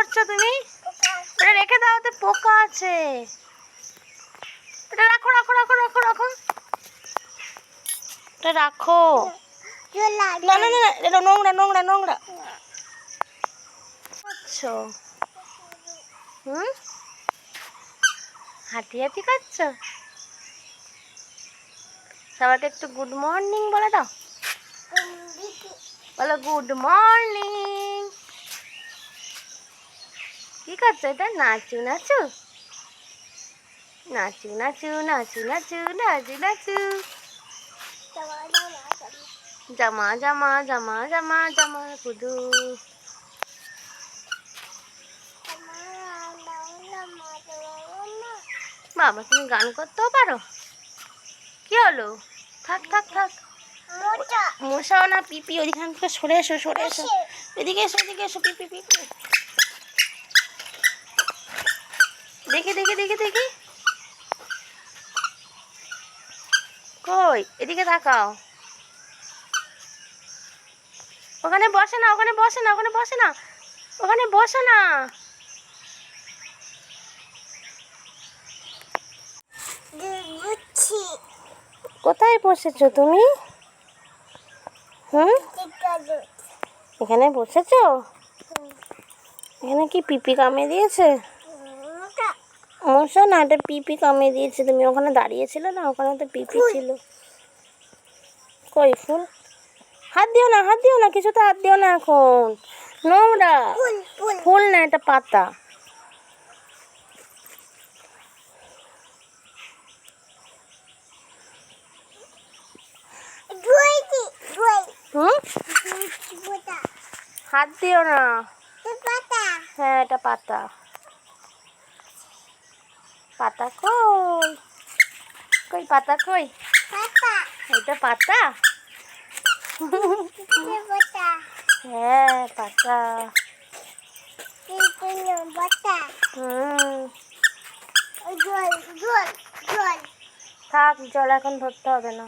করছ তুমি? এটা রেখে দাও তো পোকা আছে। এটা রাখো রাখো রাখো রাখো রাখো। এটা রাখো। না না না এটা নোংরা নোংরা নোংরা। করছ? হুম? হাঁটি হাঁটি করছ? সবাইকে একটু গুড মর্নিং বলে দাও। বলো গুড মর্নিং করছ এটা নাচু নাচু? নাচু নাচু নাচু নাচু নাচু নাচু। জামা জামা জামা জামা জামা কুদু বাবা তুমি গান করতেও পারো? কি হলো? থাক থাক থাক। মশাও না পিপি ওইখান থেকে সরে এসো সরে এসো। এদিকে এসো এদিকে এসো পিপি পিপি। দেখি দেখি দেখি দেখি। কই? এদিকে তাকাও। ওখানে বসে না ওখানে বসে না ওখানে বসে না। ওখানে বসে না। কোথায় বসেছো তুমি? হুম? এখানে বসেছো? এখানে কি পিপি কামে দিয়েছে? মশা না এটা পিপি কামে দিয়েছে। তুমি ওখানে দাঁড়িয়েছিলে না? ওখানে তো পিপি ছিল। কই ফুল? হাত দিও না হাত দিও না কিছুতে হাত দিও না এখন। নোংরা। ফুল না এটা পাতা। হুম? হাত দিও না। হ্যাঁ এটা পাতা। পাতা কই? কই পাতা কই? এটা পাতা? হ্যাঁ পাতা। থাক জল এখন ধরতে হবে না।